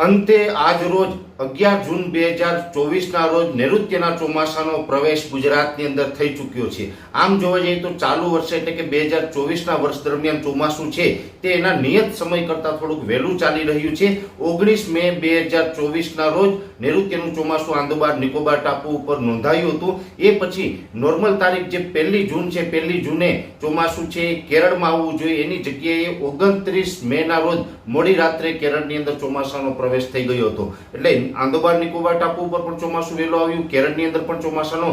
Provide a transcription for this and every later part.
અંતે આજ રોજ અગિયાર જૂન બે હજાર ચોવીસના રોજ નૈઋત્યના ચોમાસાનો પ્રવેશ ગુજરાતની અંદર થઈ ચૂક્યો છે. આમ જોવા જઈએ તો ચાલુ વર્ષે એટલે કે બે હજાર ચોવીસના વર્ષ દરમિયાન ચોમાસું છે તે એના નિયત સમય કરતાં થોડુંક વહેલું ચાલી રહ્યું છે. ઓગણીસ મે બે હજાર ચોવીસના રોજ નૈઋત્યનું ચોમાસું આંદોબાર નિકોબાર ટાપુ ઉપર નોંધાયું હતું. એ પછી નોર્મલ તારીખ જે પહેલી જૂન છે, પહેલી જૂને ચોમાસું છે કેરળમાં આવવું જોઈએ. એની જગ્યાએ ઓગણત્રીસ મેના રોજ મોડી રાત્રે કેરળની અંદર ચોમાસાનો પ્રવેશ થઈ ગયો હતો. એટલે આંદોબાર નિકોબાર ટાપુ ઉપર પણ ચોમાસું વહેલો આવ્યું. કેરળની અંદર પણ ચોમાસાનો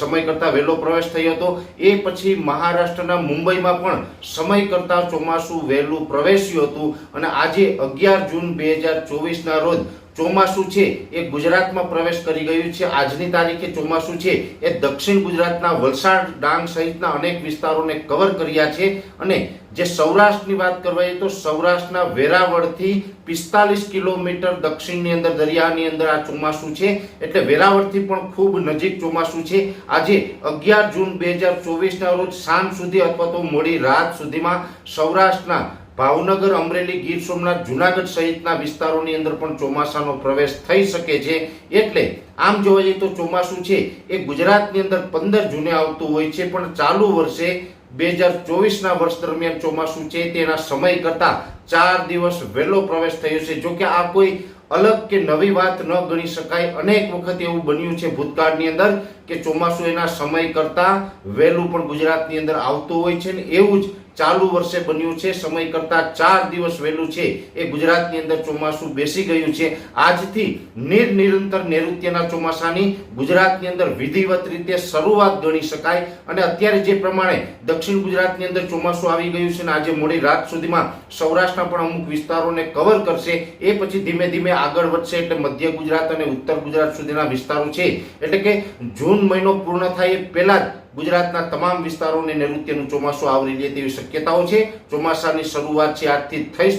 સમય કરતાં વહેલો પ્રવેશ થયો હતો. એ પછી મહારાષ્ટ્રના મુંબઈમાં પણ સમય કરતાં ચોમાસું વહેલું પ્રવેશ્યું હતું. અને આજે અગિયાર જૂન બે હજાર ચોવીસના રોજ ચોમાસું છે એ ગુજરાતમાં પ્રવેશ કરી ગયું છે. આજની તારીખે ચોમાસું છે એ દક્ષિણ ગુજરાતના વલસાડ, ડાંગ સહિતના અનેક વિસ્તારોને કવર કર્યા છે. અને જે સૌરાષ્ટ્રની વાત કરવાએ તો સૌરાષ્ટ્રના વેરાવળથી પિસ્તાલીસ કિલોમીટર દક્ષિણની અંદર, દરિયાની અંદર આ ચોમાસું છે. એટલે વેરાવળથી પણ ખૂબ નજીક ચોમાસું છે. આજે અગિયાર જૂન બે હજાર ચોવીસના રોજ સાંજ સુધી અથવા તો મોડી રાત સુધીમાં સૌરાષ્ટ્રના ભાવનગર અમરેલી ગીર સોમનાથ જુનાગઢ સહિતના વિસ્તારોની અંદર પણ ચોમાસાનો પ્રવેશ થઈ શકે છે. એટલે આમ જોવા જઈએ તો ચોમાસું છે એ ગુજરાતની અંદર પંદર જૂને આવતું હોય છે, પણ ચાલુ વર્ષે બે હજાર ચોવીસના વર્ષ દરમિયાન ચોમાસું છે તેના સમય કરતાં ચાર દિવસ વહેલો પ્રવેશ થયો છે. જો કે આ કોઈ અલગ કે નવી વાત ન ગણી શકાય. અનેક વખત એવું બન્યું છે ભૂતકાળની અંદર કે ચોમાસું એના સમય કરતાં વહેલું પણ ગુજરાતની અંદર આવતું હોય છે ને એવું જ ચાલુ વર્ષે બન્યું છે. સમય કરતાં ચાર દિવસ વહેલું છે એ ગુજરાતની અંદર ચોમાસું બેસી ગયું છે. આજથી નિરનિરંતર નૈઋત્યના ચોમાસાની ગુજરાતની અંદર વિધિવત રીતે શરૂઆત ગણી શકાય અને અત્યારે જે પ્રમાણે દક્ષિણ ગુજરાતની અંદર ચોમાસું આવી ગયું છે ને આજે મોડી રાત સુધીમાં સૌરાષ્ટ્રના પણ અમુક વિસ્તારોને કવર કરશે. એ પછી ધીમે ધીમે આગળ વધશે એટલે મધ્ય ગુજરાત અને ઉત્તર ગુજરાત સુધીના વિસ્તારો છે. એટલે કે જૂન મહિનો પૂર્ણ થાય એ પહેલા જ ગુજરાતના તમામ વિસ્તારોને નૈઋત્યનું ચોમાસું આવરી લે તેવી શક્યતાઓ છે. ચોમાસાની શરૂઆત છે, આજથી થઈ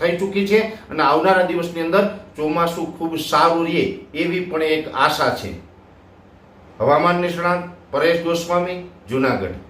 થઈ ચૂકી છે અને આવનારા દિવસની અંદર ચોમાસું ખૂબ સારું રહે એવી પણ એક આશા છે. હવામાન નિષ્ણાંત પરેશ ગોસ્વામી, જુનાગઢ.